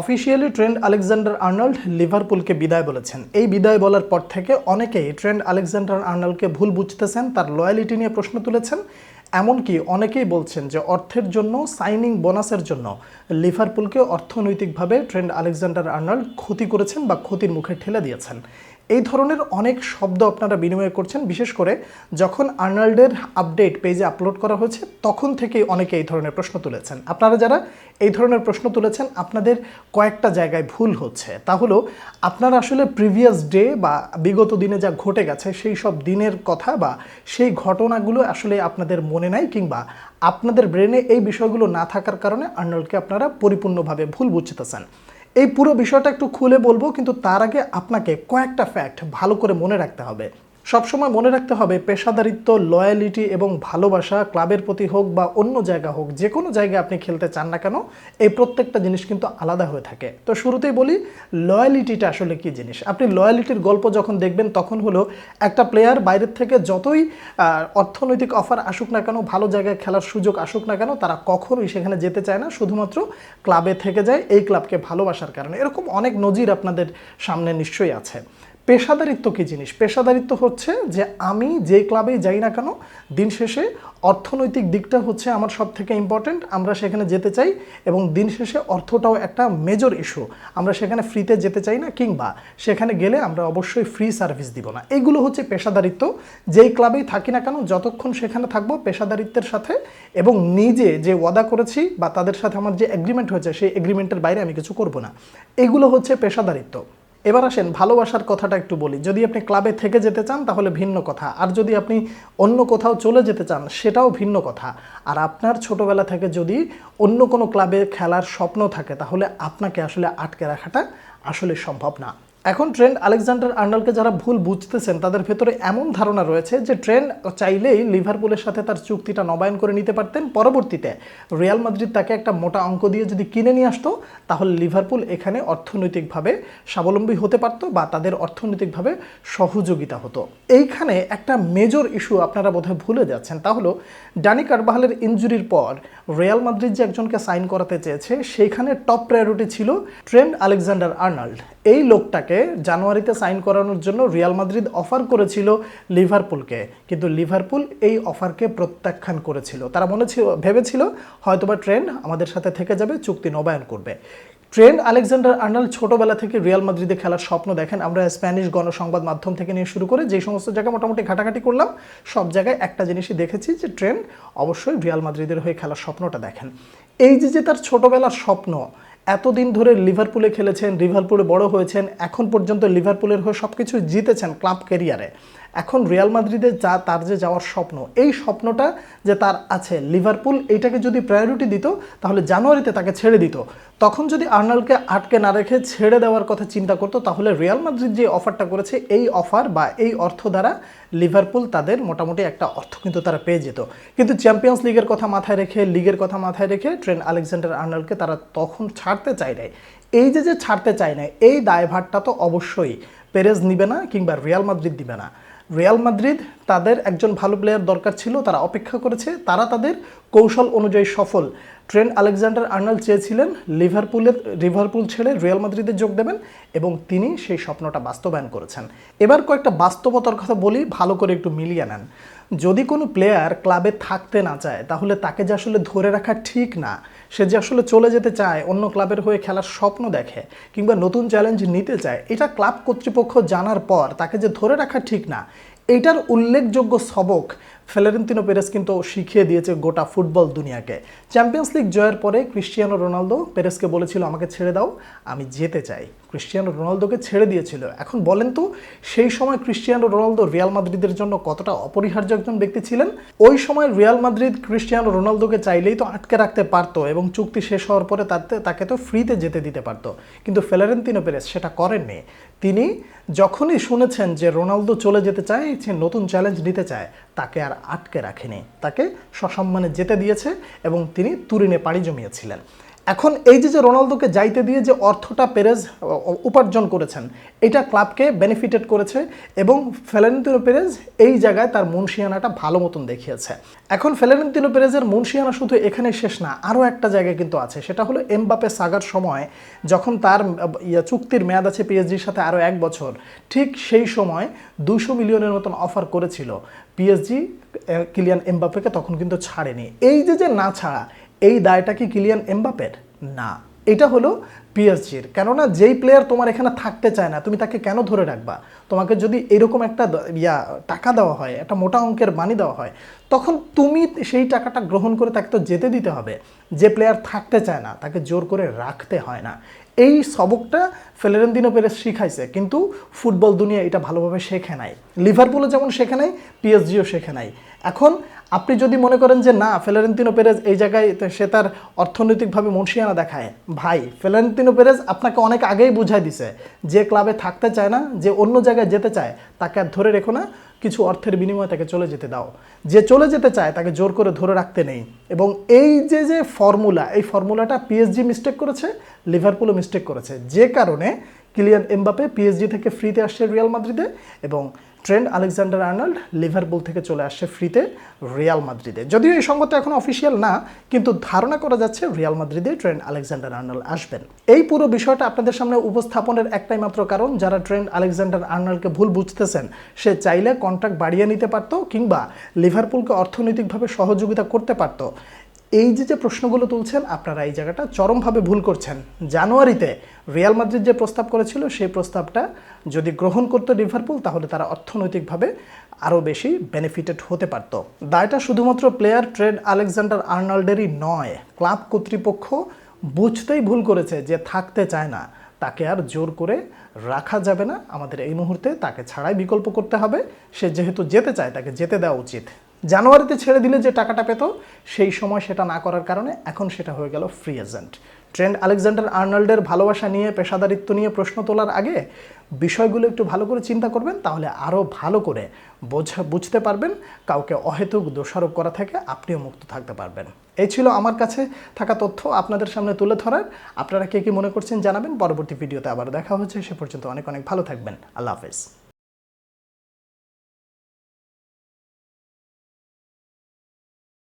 Officially Trent Alexander Arnold লিভারপুলকে বিদায় বলেছেন। এই বিদায় বলার পর থেকে অনেকেই ট্রেন্ড আলেকজান্ডার আর্নল্ডকে ভুল বুঝতেছেন, তার লয়ালিটি নিয়ে প্রশ্ন তুলেছেন। এমনকি অনেকেই বলছেন যে অর্থের জন্য সাইনিং বোনাসের জন্য লিভারপুলকে অর্থনৈতিকভাবে ট্রেন্ড আলেকজান্ডার আর্নল্ড ক্ষতি করেছেন বা ক্ষতির মুখে ঠেলে দিয়েছেন। এই ধরনের অনেক শব্দ আপনারা বিনিময় করছেন, বিশেষ করে যখন আর্নাল্ডের আপডেট পেজে আপলোড করা হয়েছে, তখন থেকেই অনেকে এই ধরনের প্রশ্ন তুলেছেন। আপনারা যারা এই ধরনের প্রশ্ন তুলেছেন, আপনাদের কয়েকটা জায়গায় ভুল হচ্ছে। তা হলো, আপনারা আসলে প্রিভিয়াস ডে বা বিগত দিনে যা ঘটে গেছে, সেই সব দিনের কথা বা সেই ঘটনাগুলো আসলে আপনাদের মনে নাই কিংবা আপনাদের ব্রেনে এই বিষয়গুলো না থাকার কারণে আর্নল্ডকে আপনারা পরিপূর্ণভাবে ভুল বুঝতেছেন। এই পুরো বিষয়টা একটু খুলে বলব, কিন্তু তার আগে আপনাকে কয়েকটা ফ্যাক্ট ভালো করে মনে রাখতে হবে। সবসময় মনে রাখতে হবে, পেশাদারিত্ব লয়ালিটি এবং ভালোবাসা ক্লাবের প্রতি হোক বা অন্য জায়গা হোক, যে কোনো জায়গায় আপনি খেলতে চান না কেন, এই প্রত্যেকটা জিনিস কিন্তু আলাদা হয়ে থাকে। তো শুরুতেই বলি লয়ালিটিটা আসলে কি জিনিস? আপনি লয়ালিটির গল্প যখন দেখবেন, তখন হলো একটা প্লেয়ার বাইরের থেকে যতই অর্থনৈতিক অফার আসুক না কেন, ভালো জায়গায় খেলার সুযোগ আসুক না কেন, তারা কখনোই সেখানে যেতে চায় না, শুধুমাত্র ক্লাবে থেকে যায়, এই ক্লাবকে ভালোবাসার কারণে। এরকম অনেক নজির আপনাদের সামনে নিশ্চয়ই আছে। পেশাদারিত্ব কী জিনিস? পেশাদারিত্ব হচ্ছে যে আমি যে ক্লাবেই যাই না কেন, দিন শেষে অর্থনৈতিক দিকটা হচ্ছে আমার সব থেকে ইম্পর্ট্যান্ট আমরা সেখানে যেতে চাই এবং দিন শেষে অর্থটাও একটা মেজর ইস্যু আমরা সেখানে ফ্রিতে যেতে চাই না কিংবা সেখানে গেলে আমরা অবশ্যই ফ্রি সার্ভিস দিব না। এগুলো হচ্ছে পেশাদারিত্ব। যেই ক্লাবেই থাকি না কেন, যতক্ষণ সেখানে থাকব পেশাদারিত্বের সাথে এবং নিজে যে ওয়াদা করেছি বা তাদের সাথে আমার যে এগ্রিমেন্ট হয়েছে, সেই এগ্রিমেন্টের বাইরে আমি কিছু করব না। এগুলো হচ্ছে পেশাদারিত্ব। এবার আসেন, ভালোবাসার কথাটা একটু বলি। যদি আপনি ক্লাবে থেকে যেতে চান, তাহলে ভিন্ন কথা। আর যদি আপনি অন্য কোথাও চলে যেতে চান, সেটাও ভিন্ন কথা। আর আপনার ছোটোবেলা থেকে যদি অন্য কোনো ক্লাবে খেলার স্বপ্ন থাকে, তাহলে আপনাকে আসলে আটকে রাখাটা আসলে সম্ভব না। এখন ট্রেন্ড আলেকজান্ডার আর্নল্ডকে যারা ভুল বুঝতেছেন, তাদের ভেতরে এমন ধারণা রয়েছে যে ট্রেন্ড চাইলেই লিভারপুলের সাথে তার চুক্তিটা নবায়ন করে নিতে পারতেন। পরবর্তীতে রিয়াল মাদ্রিদ তাকে একটা মোটা অঙ্ক দিয়ে যদি কিনে নিয়ে আসতো, তাহলে লিভারপুল এখানে অর্থনৈতিকভাবে স্বাবলম্বী হতে পারতো বা তাদের অর্থনৈতিকভাবে সহযোগিতা হতো। এইখানে একটা মেজর ইস্যু আপনারা বোধহয় ভুলে যাচ্ছেন, তা হলো ডানি কারবাহালের ইনজুরির পর রিয়াল মাদ্রিদ যে একজনকে সাইন করাতে চেয়েছে, সেইখানে টপ প্রায়োরিটি ছিল ট্রেন্ড আলেকজান্ডার আর্নাল্ড। এই লোকটাকে জানুয়ারিতে সাইন করানোর জন্য রিয়াল মাদ্রিদ অফার করেছিল লিভারপুলকে। কিন্তু লিভারপুল এই অফারকে প্রত্যাখ্যান করেছিল। তারা মনে ছিল ভেবেছিল হয়তোবা ট্রেন্ড আমাদের সাথে থেকে যাবে, চুক্তি নবায়ন করবে। ট্রেন্ড আলেকজান্ডার আর্নাল ছোটবেলা থেকে রিয়াল মাদ্রিদে খেলার স্বপ্ন দেখেন। আমরা স্প্যানিশ গণসংবাদ মাধ্যম থেকে নিয়ে শুরু করে যে সমস্ত জায়গায় মোটামুটি ঘাটাঘাটি করলাম, সব জায়গায় একটা জিনিসই দেখেছি যে ট্রেন্ড অবশ্যই রিয়াল মাদ্রিদের হয়ে খেলার স্বপ্নটা দেখেন। এই যে যে তার ছোটবেলার স্বপ্ন এতদিন ধরে লিভারপুলে খেলেছেন, লিভারপুলে বড় হয়েছেন, এখন পর্যন্ত লিভারপুলের হয়ে সব কিছু জিতেছেন ক্লাব ক্যারিয়ারে। এখন রিয়াল মাদ্রিদে যা তার যে যাওয়ার স্বপ্ন, এই স্বপ্নটা যে তার আছে লিভারপুল এইটাকে যদি প্রায়োরিটি দিত, তাহলে জানুয়ারিতে তাকে ছেড়ে দিত। তখন যদি আর্নালকে আটকে না রেখে ছেড়ে দেওয়ার কথা চিন্তা করতো, তাহলে রিয়াল মাদ্রিদ যে অফারটা করেছে, এই অফার বা এই অর্থ দ্বারা লিভারপুল তাদের মোটামুটি একটা অর্থ কিন্তু তারা পেয়ে যেত। কিন্তু চ্যাম্পিয়ন্স লিগের কথা মাথায় রেখে লিগের কথা মাথায় রেখে ট্রেন আলেকজান্ডার আর্নালকে তারা তখন ছাড়তে চায় নাই। এই যে যে ছাড়তে চায় না এই দায়ভারটা তো অবশ্যই পেরেজ নিবে না কিংবা রিয়াল মাদ্রিদ দিবে না। রিয়াল মাদ্রিদ তাদের একজন ভালো প্লেয়ার দরকার ছিল, তারা অপেক্ষা করেছে, তারা তাদের কৌশল অনুযায়ী সফল। ট্রেন আলেকজান্ডার আর্নাল চেয়েছিলেন লিভারপুলের, লিভারপুল ছেড়ে রিয়াল মাদ্রিদে যোগ দেবেন এবং তিনি সেই স্বপ্নটা বাস্তবায়ন করেছেন। এবার কয়েকটা বাস্তবতার কথা বলি, ভালো করে একটু মিলিয়ে নেন। যদি কোনো প্লেয়ার ক্লাবে থাকতে না চায়, তাহলে তাকে যে আসলে ধরে রাখা ঠিক না, সে যে আসলে চলে যেতে চায়, অন্য ক্লাবের হয়ে খেলার স্বপ্ন দেখে, কিংবা নতুন চ্যালেঞ্জ নিতে চায়, এটা ক্লাব কর্তৃপক্ষ জানার পর তাকে যে ধরে রাখা ঠিক না, এটার উল্লেখযোগ্য সবক ফেলারেন্তিনো পেরেস কিন্তু শিখিয়ে দিয়েছে গোটা ফুটবল দুনিয়াকে। চ্যাম্পিয়ন্স লিগ জয়ের পরে ক্রিশ্চিয়ানো রোনালদো পেরেসকে বলেছিল, আমাকে ছেড়ে দাও, আমি যেতে চাই। ক্রিশ্চিয়ানো রোনালদোকে ছেড়ে দিয়েছিল। এখন বলেন তো, সেই সময় ক্রিশ্চিয়ানো রোনালদো রিয়াল মাদ্রিদের জন্য কতটা অপরিহার্য একজন ব্যক্তি ছিলেন? ওই সময় রিয়াল মাদ্রিদ ক্রিশ্চিয়ানো রোনালদোকে চাইলেই তো আটকে রাখতে পারতো এবং চুক্তি শেষ হওয়ার পরে তাতে, তাকে তো ফ্রিতে যেতে দিতে পারতো। কিন্তু ফেলারেন্তিনো পেরেস সেটা করেননি। তিনি যখনই শুনেছেন যে রোনালদো চলে যেতে চায় যে নতুন চ্যালেঞ্জ নিতে চায় তাকে আর আটকে রাখেনি। তাকে সসম্মানে যেতে দিয়েছে এবং তিনি তুরিনে পাড়ি জমিয়েছিলেন। এখন এই যে যে রোনালদোকে যাইতে দিয়ে যে অর্থটা পেরেজ উপার্জন করেছেন, এটা ক্লাবকে বেনিফিটেড করেছে এবং ফেলেন্তিনো পেরেজ এই জায়গায় তার মুন্সিয়ানাটা ভালো মতন দেখিয়েছে। এখন ফেলেন্তিনো পেরেজের মুন্সিয়ানা শুধু এখানে শেষ না, আরও একটা জায়গায় কিন্তু আছে, সেটা হলো এমবাপে সাগার সময়, যখন তার চুক্তির মেয়াদ আছে পিএসজির সাথে আরও এক বছর, ঠিক সেই সময় দুশো মিলিয়নের মতন অফার করেছিল। পিএসজি কিলিয়ান এমবাপেকে তখন কিন্তু ছাড়েনি। এই যে যে না ছাড়া এই দায়টা কি কিলিয়ান এমবাপের? না, এটা হলো পিএসজির। কেননা যেই প্লেয়ার তোমার এখানে থাকতে চায় না, তুমি তাকে কেন ধরে রাখবা? তোমাকে যদি এরকম একটা ইয়া, টাকা দেওয়া হয়, একটা মোটা অঙ্কের বাণী দেওয়া হয়, তখন তুমি সেই টাকাটা গ্রহণ করে তাকে তো যেতে দিতে হবে। যে প্লেয়ার থাকতে চায় না, তাকে জোর করে রাখতে হয় না। এই সবকটা ফেলেরেন্দিনো পেরেস শিখাইছে, কিন্তু ফুটবল দুনিয়া এটা ভালোভাবে শেখে নাই। লিভারপুলও যেমন শেখে নাই, পিএসজিও শেখে নাই। এখন আপনি যদি মনে করেন যে, না, ফেলারেন্তিনো পেরেজ এই জায়গায় সে তার অর্থনৈতিকভাবে মুন্সিয়ানা দেখায়। ভাই, ফেলারেন্তিনো পেরেজ আপনাকে অনেক আগেই বুঝাই দিছে, যে ক্লাবে থাকতে চায় না, যে অন্য জায়গায় যেতে চায়, তাকে আর ধরে রেখো না। কিছু অর্থের বিনিময়ে তাকে চলে যেতে দাও। যে চলে যেতে চায় তাকে জোর করে ধরে রাখতে নেই। এবং এই যে যে ফর্মুলা, এই ফর্মুলাটা পিএসজি মিস্টেক করেছে লিভারপুলও মিস্টেক করেছে। যে কারণে কিলিয়ান এমবাপে পিএসজি থেকে ফ্রিতে আসছে রিয়াল মাদ্রিদে এবং ট্রেন্ড আলেকজান্ডার আর্নল্ড লিভারপুল থেকে চলে আসছে ফ্রিতে রিয়াল মাদ্রিদে। যদিও এই সংবাদটা এখন অফিসিয়াল না, কিন্তু ধারণা করা যাচ্ছে রিয়াল মাদ্রিদে ট্রেন্ড আলেকজান্ডার আর্নল্ড আসবেন। এই পুরো বিষয়টা আপনাদের সামনে উপস্থাপনের একটাই মাত্র কারণ, যারা ট্রেন্ড আলেকজান্ডার আর্নল্ডকে ভুল বুঝতেছেন, সে চাইলে কন্ট্রাক্ট বাড়িয়ে নিতে পারতো কিংবা লিভারপুলকে অর্থনৈতিকভাবে সহযোগিতা করতে পারতো। এই যে যে প্রশ্নগুলো তুলছেন, আপনারা এই জায়গাটা চরমভাবে ভুল করছেন। জানুয়ারিতে রিয়াল মাদ্রিদ যে প্রস্তাব করেছিল, সেই প্রস্তাবটা যদি গ্রহণ করতো লিভারপুল, তাহলে তারা অর্থনৈতিকভাবে আরও বেশি বেনিফিটেড হতে পারত। দায়টা শুধুমাত্র প্লেয়ার ট্রেড আলেকজান্ডার আর্নল্ডেরই নয়, ক্লাব কর্তৃপক্ষ বুঝতেই ভুল করেছে যে থাকতে চায় না। তাকে আর জোর করে রাখা যাবে না। আমাদের এই মুহূর্তে তাকে ছাড়াই বিকল্প করতে হবে। সে যেহেতু যেতে চায়, তাকে যেতে দেওয়া উচিত। জানুয়ারিতে ছেড়ে দিলে যে টাকাটা পেত, সেই সময় সেটা না করার কারণে এখন সেটা হয়ে গেল ফ্রি এজেন্ট ট্রেন্ড আলেকজান্ডার আর্নল্ডের ভালোবাসা নিয়ে, পেশাদারিত্ব নিয়ে প্রশ্ন তোলার আগে বিষয়গুলো একটু ভালো করে চিন্তা করবেন, তাহলে আরও ভালো করে বোঝা, বুঝতে পারবেন কাউকে অহেতুক দোষারোপ করা থেকে আপনিও মুক্ত থাকতে পারবেন। এই ছিল আমার কাছে থাকা তথ্য আপনাদের সামনে তুলে ধরার। আপনারা কে কী মনে করছেন জানাবেন, পরবর্তী ভিডিওতে আবার দেখা হচ্ছে, সে পর্যন্ত অনেক অনেক ভালো থাকবেন। আল্লাহ হাফেজ।